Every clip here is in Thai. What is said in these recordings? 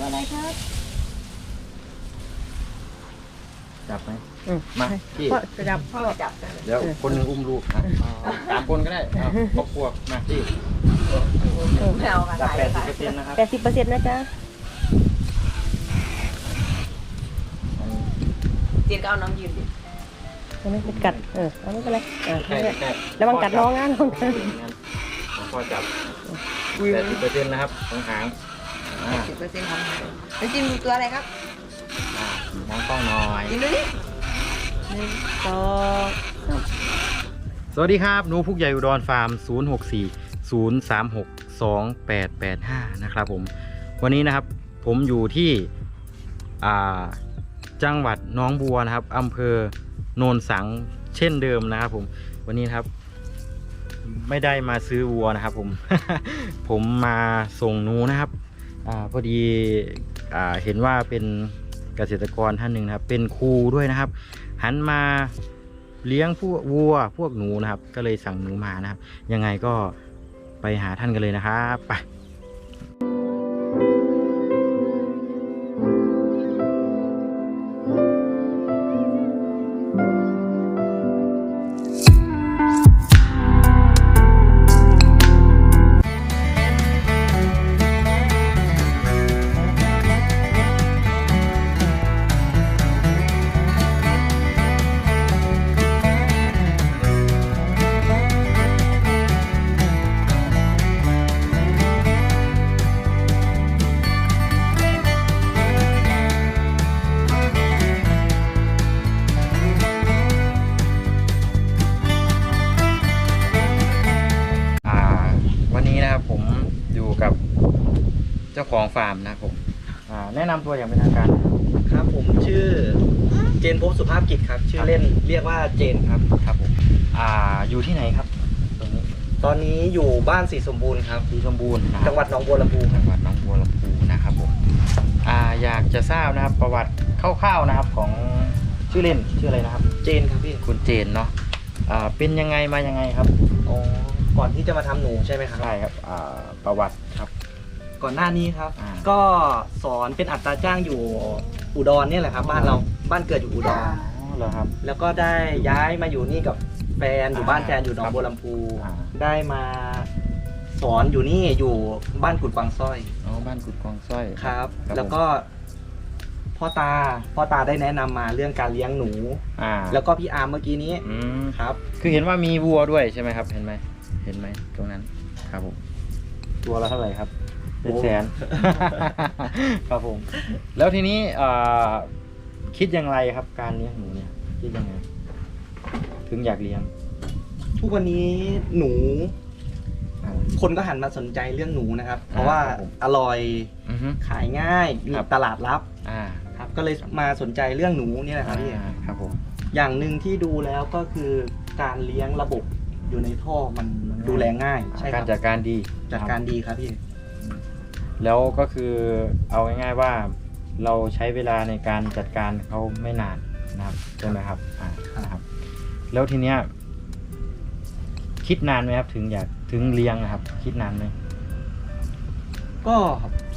ตัวอะไรครับจับไหมอืมมาพี่พ่อจะจับพ่อ จับเดี๋ยวคนหนึ่งอุ้มลูกนะสามคนก็ได้เอาครอบครัวมาพี่ไม่เอาค่ะจับถ่ายแปดสิบค่ะเปอร์เซ็นต์นะครับแปดสิบเปอร์เซ็นต์นะจ๊ะจีนก็เอาน้องยืนดิยังไม่เป็นกัด เออเอาไม่เป็นไรเออแค่ไม่เป็นไรแค่ระวังกัดน้องนะน้องนะผมพอจับแปดสิบเปอร์เซ็นต์นะครับของหางอ่า สิบเปอร์เซ็นต์ของหางแล้วจีนดูตัวอะไรครับอ่าน้องกล้องหน่อยจีนดูดิหนึ่งสองสามสวัสดีครับ หนูพุกใหญ่อุดรฟาร์ม 064 036 2885 นะครับผม วันนี้นะครับผมอยู่ที่อ่าจังหวัดหน้องบัวนะครับอำเภอโนนสังเช่นเดิมนะครับผมวันนี้นะครับ ไม่ได้มาซื้อวัวนะครับผม ผมมาส่งหนูนะครับ อาพอดีอ่าเห็นว่าเป็นเกษตรกรท่านหนึ่งนะครับ เป็นครูด้วยนะครับ หันมาเลี้ยงพวกวัวพวกหนูนะครับ ก็เลยสั่งหนูมานะครับ ยังไงก็ไปหาท่านกันเลยนะครับไป ของฟาร์มนะครับผมอ่าแนะนำตัวอย่างเป็นทางการนะครับครับผมชื่อเจนพบสุภาพกิจครับ ชื่อเล่นเรียกว่าเจนครับครับผมอ่าอยู่ที่ไหนครับ ตรงนี้ตอนนี้อยู่บ้านสีสมบูรณ์ครับดีสมบูรณ์นะครับจังหวัดหนองบัวลำพูคจัรับงหวัดหนองบัวลำพูนะครับผมอ่าอยากจะทราบนะครับประวัติคร่าวๆนะครับของชื่อเล่นชื่ออะไรนะครับ เจนครับพี่คุณเจนเนาะอ่าเป็นยังไงมายังไงครับอ๋อก่อนที่จะมาทำหนูใช่ไหมครับ ใช่ครับอ่าประวัติครับ ก่อนหน้านี้ครับ อ่า ก็สอนเป็นอัตราจ้างอยู่อุดรเนี่ยแหละครับ บ้านเราบ้านเกิดอยู่อุดร อ๋อเหรอครับ แล้วก็ได้ย้ายมาอยู่นี่กับแฟนอยู่บ้านอ่าแฟนอยู่หนองบัวลำพูอ่า ได้มาสอนอยู่นี่อยู่บ้านกุดกวางสร้อยอ๋อบ้านกุดกองสร้อย ครับ ครับ แล้วก็พ่อตาพ่อตาได้แนะนำมาเรื่องการเลี้ยงหนู อ่าแล้วก็พี่อาร์มเมื่อกี้นี้อืมครับ คือเห็นว่ามีวัวด้วยใช่ไหมครับ เห็นไหมเห็นไหมตรงนั้น ครับผมตัวละเท่าไหร่ครับ เป็นแสน ครับผม แล้วทีนี้เอ่อคิดอย่างไรครับการเลี้ยงหนูเนี่ย คิดยังไง ถึงอยากเลี้ยง ทุกวันนี้หนูอ่าคนก็หันมาสนใจเรื่องหนูนะครับ เพราะว่าครับผม อร่อยอือฮึ ขายง่ายมีครับ ตลาดรับอ่าครับ ก็เลยมาสนใจเรื่องหนูเนี่ยนะครับพี่ อ่าครับผม อย่างหนึ่งที่ดูแล้วก็คือการเลี้ยงระบบอยู่ในท่อมันดูแลง่าย ใช่คการรับจัดการดีจัดการดีครับพี่ แล้วก็คือเอาง่ายๆว่าเราใช้เวลาในการจัดการเขาไม่นานนะครับใช่ไหมครับอ่านะครับ แล้วทีเนี้ยคิดนานไหมครับ ถึงอยากถึงเลี้ยงนะครับ คิดนานไหมก็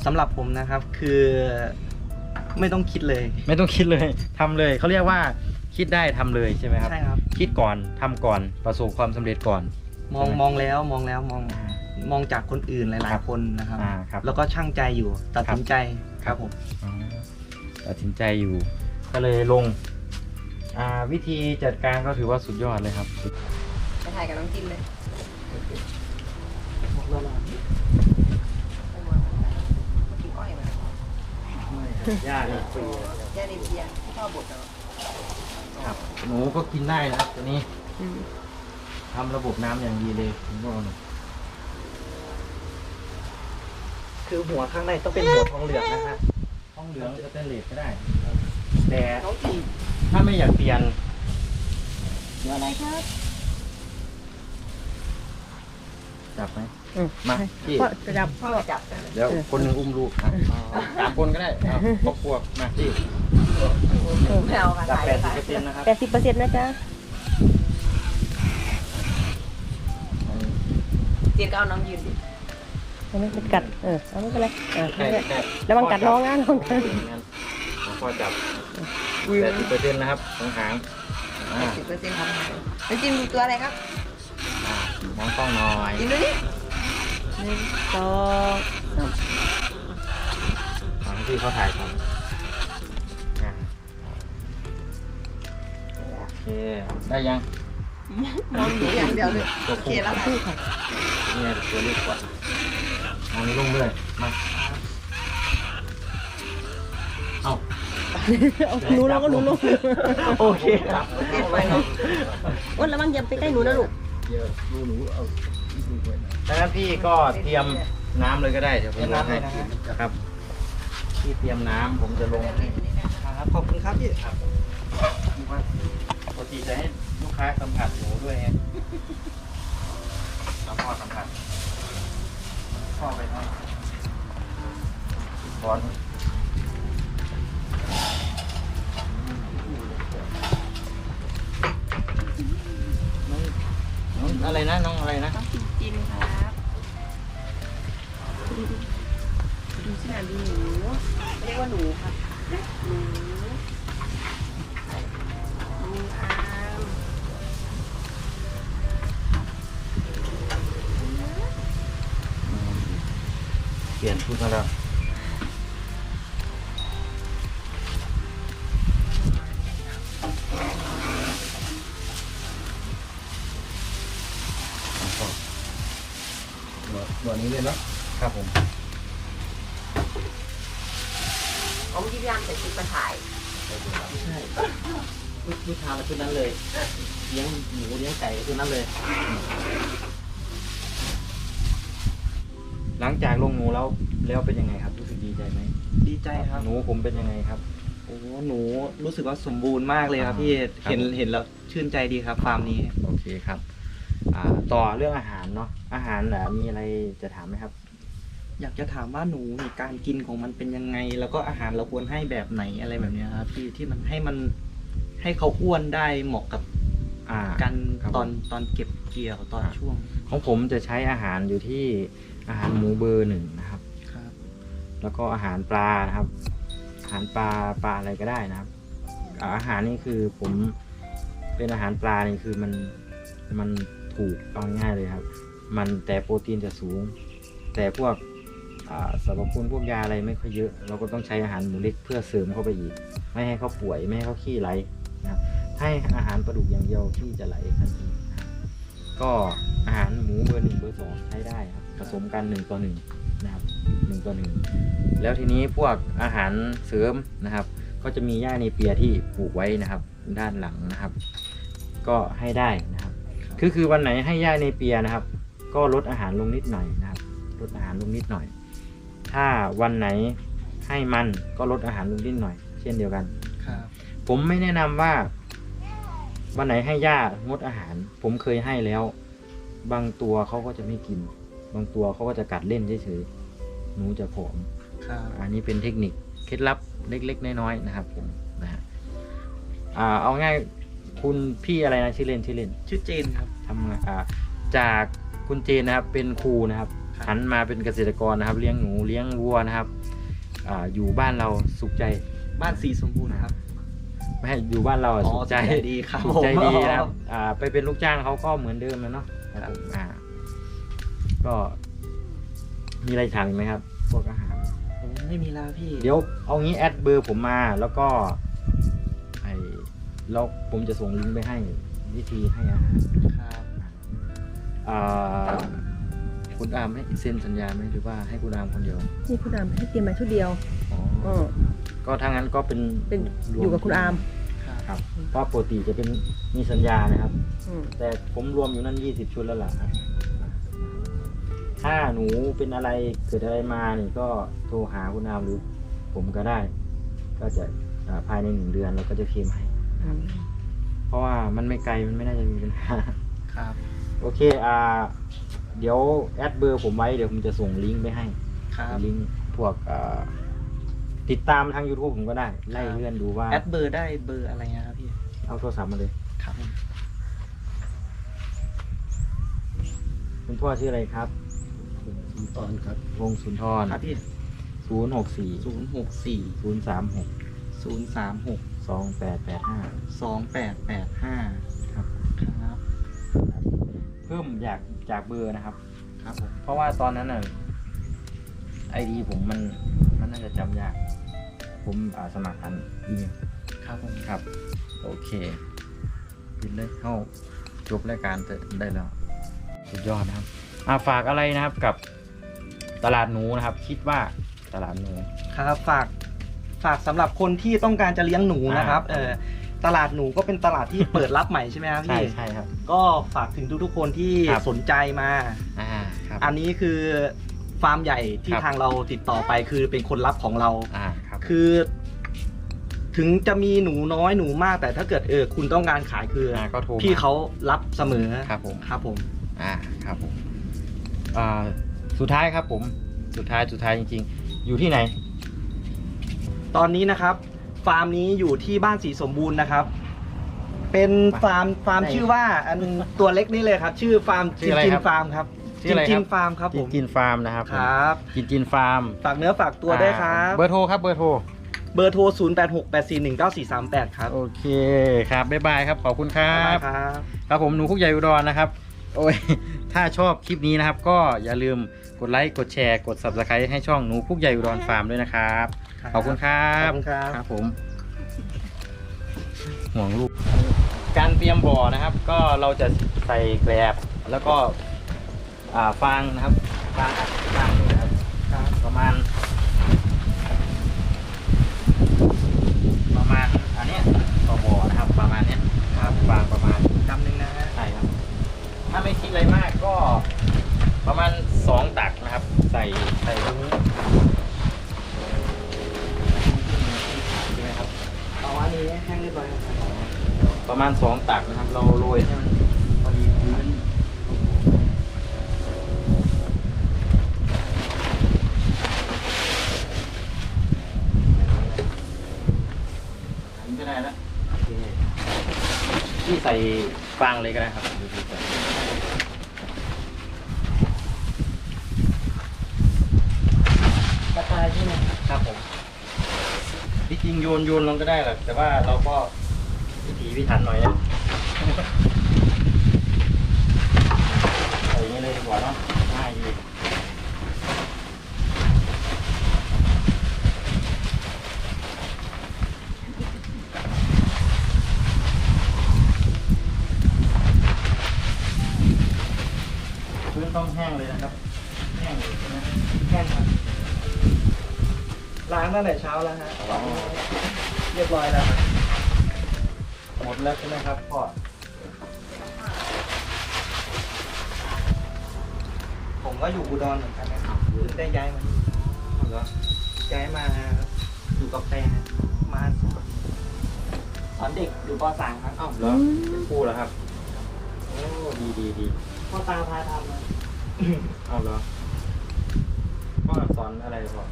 สำหรับผมนะครับคือไม่ต้องคิดเลยไม่ต้องคิดเลยทำเลยเขาเรียกว่าคิดได้ทำเลยใช่ไหมครับ ใช่ครับ คิดก่อนทำก่อนประสบความสำเร็จก่อน มองใช่ไหม มองแล้วมองแล้วมองอ่า มองจากคนอื่นหคลารัยบๆคนนะครับ อ่าครับ แล้วก็ช่างใจอยู่ตัดสินใจครับผม อ๋อตัดสินใจอยู่ ก็เลยลง อ่าวิธีจัดการก็ถือว่าสุดยอดเลยครับ ไปถ่ายกับน้องจินเลยกินอ้อยมาย่านี่ฟรีแย่ในเบียร์พ่อบดเหรอครับหนูก็กินได้นะตัวนี้อืมทำระบบน้ำอย่างดีเลยผมบอกหน่อย คือหัวข้างในต้องเป็นหัวทองเหลืองนะฮะห้องเหลืองสแตนเลสก็ได้ แต่น้องจินถ้าไม่อยากเปลี่ยนตัวอะไรครับจับไหมอืมมาพี่พ่อจะจับพ่อจับเดี๋ยวคนหนึ่งอุ้มลูกนะสามคนก็ได้เอาครอบครัวมาพี่ไม่เอาค่ะจับถ่ายแปดสิบค่ะเปอร์เซ็นต์นะครับแปดสิบเปอร์เซ็นต์นะจ๊ะจีนก็เอาน้องยืนดิ อันนี้มันกัด เออ เอาไม่เป็นไรอ่าใช่ใช่ระวังกัดน้องนะน้องกันพ่อจับแปดสิบเปอร์เซ็นต์นะครับของหางอ่าสิบเปอร์เซ็นต์ของหางไปจิ้มดูตัวอะไรครับอ่าน้องต้องหน่อยจิ้มดูดิหนึ่งสองสามตอนที่เขาถ่ายทำอ่าโอเค ได้ยังมองหนูอย่างเดียวเลยโอเคแล้วค่ะเนี่ยตัวเล็กกว่า เอานี้ลงเลยมาเอาเอาหนูลงก็หนูลงโอเคครับโอเคไปเนาะอ้นระวังอย่าไปใกล้หนูนะลูกดังนั้นพี่ก็เตรียมน้ำเลยก็ได้เดี๋ยวผมเตรียมลงน้ำเลให้ยนะฮะครับพี่เตรียมน้ำผมจะลงให้ครับขอบคุณครับพี่ครับปกติจะให้ลูกค้าสัมผัสหนูด้วยไงแล้วพ่อสัมผัส พ่อไปทำร้อนน้องน้องอะไรนะน้องอะไรนะ ต้องกินจิ้มครับดูสินาดูหนูเรียกว่าหนูครับ ปลี่ยนชุดมาแล้วตัวนี้เลยเนาะครับผมเอาที่พี่ยามใส่ชุดมาถ่าย ใช่ลูกลูกค้ามาชุดนั้นเลยเลี้ยงหมูเลี้ยงไก่ชุดนั้นเลย หลังจากลงหนูแล้วแล้วเป็นยังไงครับ รู้สึกดีใจไหมดีใจครับ หนูผมเป็นยังไงครับ โอ้หนูรู้สึกว่าสมบูรณ์มากเลยครับอ่าพี่ครับเห็นเห็นแล้วชื่นใจดีครับฟาร์มนี้โอเคครับอ่าต่อเรื่องอาหารเนาะอาหารอะมีอะไรจะถามไหมครับ อยากจะถามว่าหนูมีการกินของมันเป็นยังไง แล้วก็อาหารเราควรให้แบบไหนอะไรแบบเนี้ยครับพี่ที่มันให้มันให้เขาอ้วนได้เหมาะกับอ่าการครับตอนตอนเก็บเกี่ยวตอนอ่าช่วง ของผมจะใช้อาหารอยู่ที่ อาหารหมูเบอร์หนึ่งนะครับ ครับ แล้วก็อาหารปลานะครับ อาหารปลาปลาอะไรก็ได้นะครับอ่าอาหารนี่คือผมเป็นอาหารปลานี่คือมันมันถูกเอาง่ายๆเลยครับ มันแต่โปรตีนจะสูง แต่พวกอ่าสรรพคุณพวกยาอะไรไม่ค่อยเยอะ เราก็ต้องใช้อาหารหมูเล็กเพื่อเสริมเข้าไปอีก ไม่ให้เขาป่วยไม่ให้เขาขี้ไหลนะครับให้อาหารปลาดุกอย่างเดียวที่จะไหลทันทีนะครับก็อาหารหมูเบอร์หนึ่งเบอร์สองใช้ได้ครับ ผสมกันหนึ่งต่อหนึ่งนะครับหนึ่งต่อหนึ่งแล้วทีนี้พวกอาหารเสริมนะครับ ก็จะมีหญ้าในเปียที่ปลูกไว้นะครับ ด้านหลังนะครับ ก็ให้ได้นะครับ คือคือวันไหนให้หญ้าในเปียนะครับ ก็ลดอาหารลงนิดหน่อยนะครับ ลดอาหารลงนิดหน่อย ถ้าวันไหนให้มันก็ลดอาหารลงนิดหน่อย เช่นเดียวกันครับผมไม่แนะนำว่าวันไหนให้หญ้างดอาหาร ผมเคยให้แล้ว บางตัวเขาก็จะไม่กิน บางตัวเขาก็จะกัดเล่นเฉยๆหนูจะผอมครับอันนี้เป็นเทคนิคเคล็ดลับเล็ก ๆ น้อยๆนะครับผมนะฮะอ่าเอาง่ายคุณพี่อะไรนะชื่อเล่นชื่อเล่น ชื่อเจนครับทำงานอ่าจากคุณเจนนะครับเป็นครูนะครับครับหันมาเป็นเกษตรกรนะครับ เลี้ยงหนูเลี้ยงวัวนะครับอ่าอยู่บ้านเราสุขใจบ้านสีสมบูรณ์ครับไม่ให้อยู่บ้านเราอะอ๋อสุขใจสุขใจดีครับสุขใจผมดีนะครับอ่าไปเป็นลูกจ้างเขาก็เหมือนเดิมนะเนาะครับผมอ่า ก็มีอะไรถามอีกไหมครับ พวกอาหาร ผมไม่มีแล้วพี่ เดี๋ยวเอางี้แอดเบอร์ผมมาแล้วก็ไอแล้วผมจะส่งลิงก์ไปให้วิธีให้อาหารครับอ่าคุณอามให้เซ็นสัญญาไหมหรือว่าให้คุณอามคนเดียวนี่คุณอามให้เตรียมมาชุดเดียวอ๋อเออก็ถ้างั้นก็เป็นเป็นรวมอยู่กับคุณอามครับครับเพราะปกติจะเป็นมีสัญญานะครับ อืมแต่ผมรวมอยู่นั่นยี่สิบชุดแล้วล่ะครับ ถ้าหนูเป็นอะไรเกิดอะไรมานี่ก็โทรหาคุณอามหรือผมก็ได้ ก็จะอ่าภายในหนึ่งเดือนเราก็จะเคลมให้อืมเพราะว่ามันไม่ไกลมันไม่น่าจะมีปัญหา ครับ โอเค อ่า เดี๋ยวแอดเบอร์ผมไว้ เดี๋ยวผมจะส่งลิงก์ไปให้ ครับ ลิงก์พวกอ่าติดตามทาง YouTube ผมก็ได้ ไล่เลื่อนดูว่า แอดเบอร์ได้เบอร์อะไรนะครับพี่ เอาโทรศัพท์มาเลย ครับ คุณพ่อชื่ออะไรครับ ตอนครับวงสุนทรครับพี่ศูนย์หกสี่ศูนย์หกสี่ศูนย์สามหกศูนย์สามหกสองแปดแปดห้าสองแปดแปดห้าครับครับ เพิ่มอยากจากเบอร์นะครับ ครับผมเพราะว่าตอนนั้นน่ะไอดีผมมันมันน่าจะจำยาก ผมอ่าสมัครอันอีเมลครับผมครับ โอเคปิดเลยเข้าจบรายการได้แล้ว สุดยอดนะครับอ่าฝากอะไรนะครับกับ ตลาดหนูนะครับ คิดว่าตลาดหนู ครับฝากฝากสำหรับคนที่ต้องการจะเลี้ยงหนูนะครับอ่าเออตลาดหนูก็เป็นตลาดที่เปิดรับใหม่ใช่ไหมครับใช่พี่ใช่ครับ ก็ฝากถึงทุกๆคนที่ครับ สนใจมา อ่าครับอันนี้คือฟาร์มใหญ่ที่ครับทางเราติดต่อไปคือเป็นคนรับของเรา อ่าครับ คือ ถึงจะมีหนูน้อยหนูมาก แต่ถ้าเกิดเออคุณต้องการขายคือออ่าก็โทรมาพี่เขารับเสมอครับผม ครับผม อ่าครับผมอ่า สุดท้ายครับผมสุดท้ายสุดท้ายจริง ๆ อยู่ที่ไหน ตอนนี้นะครับ ฟาร์มนี้อยู่ที่บ้านสีสมบูรณ์นะครับ เป็นฟาร์มฟาร์มไหนชื่อว่าอันตัวเล็กนี่เลยครับ ชื่อฟาร์มชื่จิอนอะไรจิครันบฟาร์มครับชื่ออะไรจินคจิรันบฟาร์มครับผมจินฟาร์มนะครับครับจินจินฟาร์มฝากเนื้อฝากตัวด้วยครับเบอร์โทรครับเบอร์โทร เบอร์โทร 0 8 6 8 4 1 9 4 3 8 ครับโอเคครับบ๊ายบายครับขอบคุณครับ๊ายบบายครับ ครับผมหนูคุกใหญ่อุดรนะครับ โอ้ย ถ้าชอบคลิปนี้นะครับ ก็อย่าลืมก ดไลค์กดแชร์กด subscribe ให้ช่องหนูคุกใหญ่อุดรฟาร์มด้วยนะครับ ขอบคุณครัขบอบคุณครับ ครับผม ห่วงลูก การเตรียมบ่อนะครับ ก็เราจะใส่แกลบแล้วก็อ่าฟางนะครับฟางอัดฟางนี่นะครับประมาณ ประมาณอันเนี้ยต่อบ่อนะครับ ประมาณเนี้ยครับฟางประมาณกำหนึ่งนะฮะใช่ครับ ถ้าไม่คิดอะไรมากก็ ประมาณสองตักนะครับ ใส่ใส่ตรงนี้ใช่ไหมครับ เอาอันนี้แห้งเรียบร้อยครับประมาณสองตักนะครับ เราโรยให้มันพอดีพื้นอันนี้ก็ได้แล้วโอเคที่ใส่ฟางเลยก็ได้ครับดูๆใส่ กระจายใช่ไหม ครับผมที่จริง โยนโยนลงก็ได้แหละแต่ว่าเราก็พิถีพิถันหน่อยนะอย่างนี้เลยดีกว่าเนาะง่ายดีพื้นต้องแห้งเลยนะครับ แห้งเลยใช่ไหมแห้งครับ ล้างตั้งแต่เช้าแล้วฮะอ๋อเรียบร้อยแล้วครับหมดแล้วใช่ไหมครับพ่อผมก็อยู่อุดรเหมือนกันนะครับเพิ่งได้ย้ายมาเหรอย้ายมาอยู่กับแฟนมาสอนเด็กอยู่ป .3 ครับอ้าวเหรอเป็นครูเหรอครับโอ้ดีดีดีพ่อตาพาทำมาอ้าวเหรอพ่อสอนอะไรพ่อ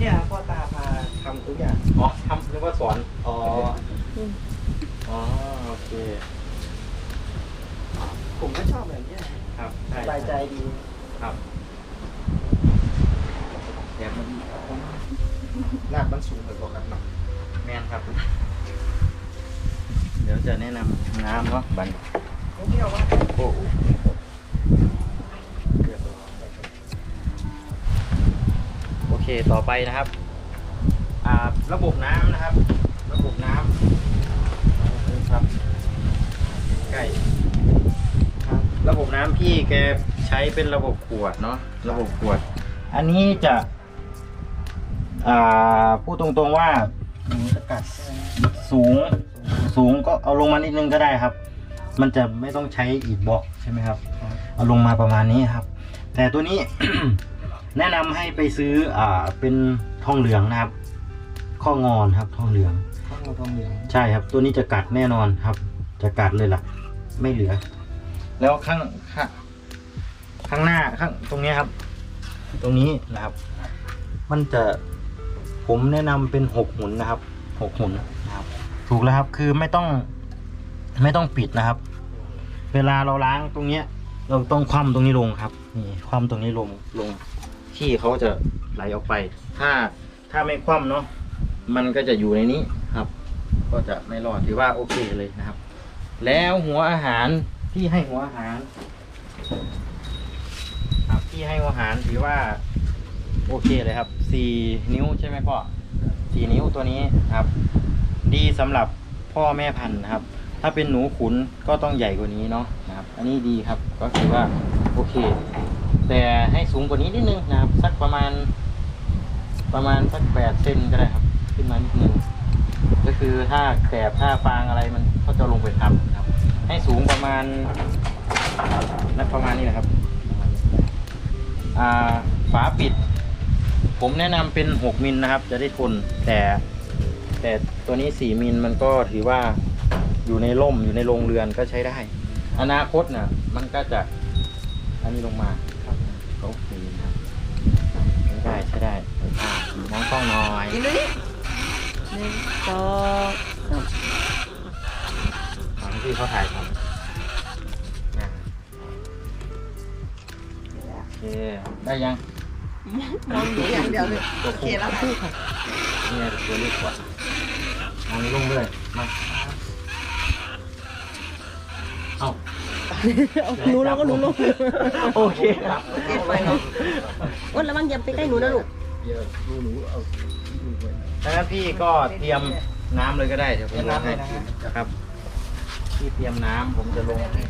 เนี่ยพ่อตาพาทำทุกอย่างอ๋อทำนึกว่าสอนอ๋ออ๋อโอเค ผมก็ชอบแบบเนี้ยครับสบายใจดีครับแบบมันหน้ามันสูงเลยกว่ากันเนาะแมนครับ เดี๋ยวจะแนะนำน้ำเนาะบัน ผมเที่ยวว่าโอ้โห ต่อไปนะครับอ่าระบบน้ำนะครับ ระบบน้ำครับใกล้ครับระบบน้ำพี่แกใช้เป็นระบบขวดเนาะระบบขวด อันนี้จะอ่าพูดตรงๆว่าหนูสกัดสูงสูงก็เอาลงมานิดนึงก็ได้ครับ มันจะไม่ต้องใช้อีกบล็อกใช่ไหมครับ เอาลงมาประมาณนี้ครับ แต่ตัวนี้ แนะนำให้ไปซื้ออ่าเป็นทองเหลืองนะครับ ข้องอนครับ ทองเหลือง ข้าวทองเหลือง ใช่ครับ ตัวนี้จะกัดแน่นอนครับ จะกัดเลยล่ะ ไม่เหลือ แล้วข้างข้างข้างหน้าข้างตรงเนี้ยครับ ตรงนี้นะครับ มันจะผมแนะนำเป็นหกหุนนะครับหกหุนนะครับ ถูกแล้วครับคือไม่ต้องไม่ต้องปิดนะครับ เวลาเราล้างตรงเนี้ย เราต้องคว่ำตรงนี้ลงครับนี่คว่ำตรงนี้ลงลง ที่เขาจะไหลออกไป ถ้าถ้าไม่คว่ำเนาะมันก็จะอยู่ในนี้ครับ ก็จะไม่รอดถือว่าโอเคเลยนะครับ แล้วหัวอาหารที่ให้หัวอาหาร ครับที่ให้หัวอาหารถือว่า โอเคเลยครับสี่นิ้วใช่ไหมพ่อสี่นิ้วตัวนี้ครับ ดีสำหรับพ่อแม่พันธุ์นะครับ ถ้าเป็นหนูขุนก็ต้องใหญ่กว่านี้เนาะนะครับ อันนี้ดีครับก็คือว่าโอเค แต่ให้สูงกว่านี้นิดนึงนะครับสักประมาณ ประมาณสักแปดเซนก็ได้ครับ ขึ้นมานิดนึงก็คือถ้าแกบถ้าฟางอะไรมันก็จะลงไปทำนะครับ ให้สูงประมาณนักประมาณนี้นะครับอ่าฝาปิด ผมแนะนำเป็น 6มิลนะครับ จะได้ทนแต่ แต่ตัวนี้ 4มิลมันก็ถือว่าอยู่ในร่มอยู่ในโรงเรือนก็ใช้ได้ อนาคตน่ะมันก็จะอันนี้ลงมา ได้ใช้ได้อ่าน้องต้องหน่อยกินดูดิหนึ่งสองสามตอนที่เขาถ่ายทำอ่าโอเค ได้ยังมองหนูอย่างเดียวเลยโอเคแล้วค่ะเนี่ยตัวเล็กกว่าเอานี้ลงเลยมา เอาเอา หนูลงก็หนูลงโอเคครับเก็บไว้เนาะอ้นระวังอย่าไปใกล้หนูนะลูกเดี๋ยวดูหนูเอาดูไว้นะดังนั้นพี่ก็เตรียมน้ำเลยก็ได้เดี๋ยวผมเตรียมลงน้ำเลให้ยนะฮะครับพี่เตรียมน้ำผมจะลงให้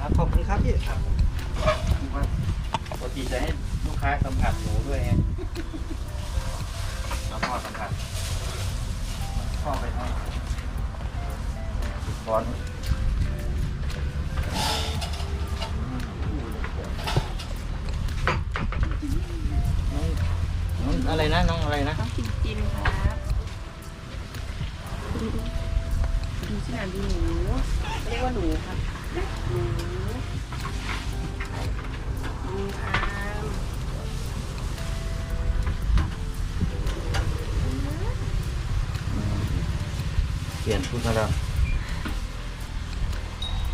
ครับขอบคุณครับพี่ครับปกติจะให้ลูกค้าสัมผัสหนูด้วยไงแล้วพ่อสัมผัสพ่อไปให้ร้อนน้ อะไรนะน้องอะไรนะต้องกินกินครับดูสิหนาดูหนูเรียกว่าหนูครับหนูหนูครับเปลี่ยนชุดมาแล้ว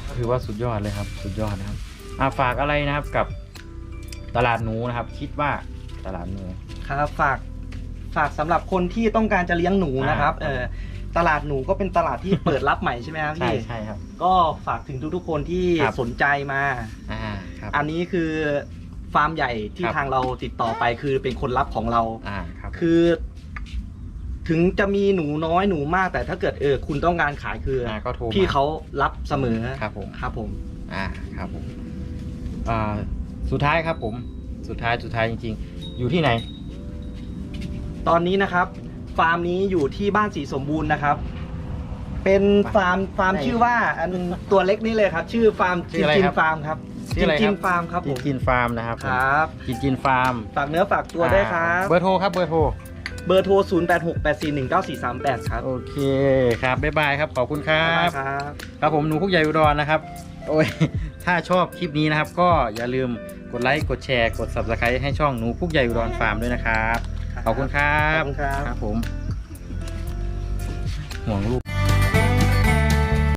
ก็ถือว่าสุดยอดเลยครับ สุดยอดนะครับอาฝากอะไรนะครับกับตลาดหนูนะครับ คิดว่าตลาดหนู ครับฝากฝากสำหรับคนที่ต้องการจะเลี้ยงหนูนะครับอ่าเออตลาดหนูก็เป็นตลาดที่เปิดรับใหม่ใช่ไหมครับใช่พี่ใช่ครับ ก็ฝากถึงทุกๆคนที่ครับ สนใจมา อ่าครับอันนี้คือฟาร์มใหญ่ที่ครับทางเราติดต่อไปคือเป็นคนรับของเรา อ่าครับ คือ ถึงจะมีหนูน้อยหนูมากแต่ถ้าเกิดเออคุณต้องการขายคือออ่าก็โทรมาพี่เขารับเสมอครับผม ครับผม อ่าครับผมอ่าสุดท้ายครับผม สุดท้ายสุดท้ายจริง ๆ อยู่ที่ไหน ตอนนี้นะครับ ฟาร์มนี้อยู่ที่บ้านสีสมบูรณ์นะครับ เป็นฟาร์มฟาร์มไหนชื่อว่าอันตัวเล็กนี่เลยครับ ชื่อฟาร์มชื่จิอนอะไรจิครันบฟาร์มครับชื่จิออะไรนจิครันบฟาร์มครับผกินมกินฟาร์มนะครับผมครับกินกินฟาร์มฝากเนื้อฝากตัวด้วยครับ เบอร์โทรครับเบอร์โทร เบอร์โทร 0 8 6 8 4 1 9 4 3 8 ครับโอเคครับบ๊ายบายครับขอบคุณครับ๊ายบบายครับ ครับผมหนูคุกใหญ่อุดรนะครับ โอ้ย ถ้าชอบคลิปนี้นะครับ ก็อย่าลืมกดไลค์ กดแชร์ กด subscribe ให้ช่องหนูคุกใหญ่อุดรฟาร์มด้วยนะครับ ขอบคุณครัขบอบคุณครับ ครับผมห่วงลูก